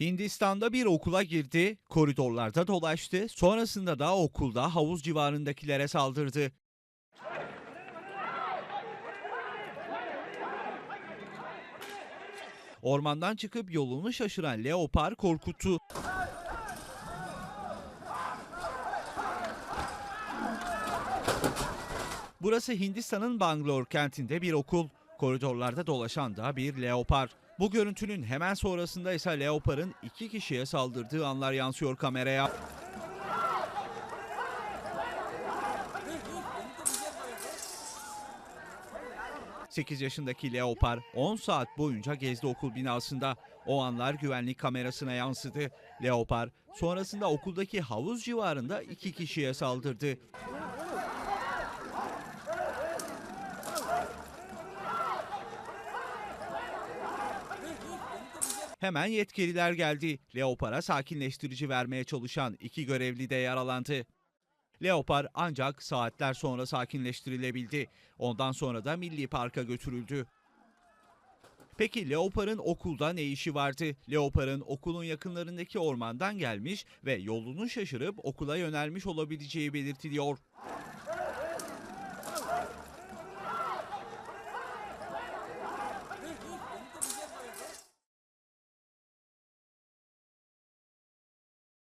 Hindistan'da bir okula girdi, koridorlarda dolaştı, sonrasında da okulda havuz civarındakilere saldırdı. Ormandan çıkıp yolunu şaşıran leopar korkuttu. Burası Hindistan'ın Bangalore kentinde bir okul. Koridorlarda dolaşan da bir leopar. Bu görüntünün hemen sonrasında ise leoparın iki kişiye saldırdığı anlar yansıyor kameraya. ...8 yaşındaki Leopar 10 saat boyunca gezdi okul binasında. O anlar güvenlik kamerasına yansıdı. Leopar sonrasında okuldaki havuz civarında iki kişiye saldırdı. Hemen yetkililer geldi. Leopar'a sakinleştirici vermeye çalışan iki görevli de yaralandı. Leopar ancak saatler sonra sakinleştirilebildi. Ondan sonra da Milli Park'a götürüldü. Peki Leopar'ın okulda ne işi vardı? Leopar'ın okulun yakınlarındaki ormandan gelmiş ve yolunu şaşırıp okula yönelmiş olabileceği belirtiliyor.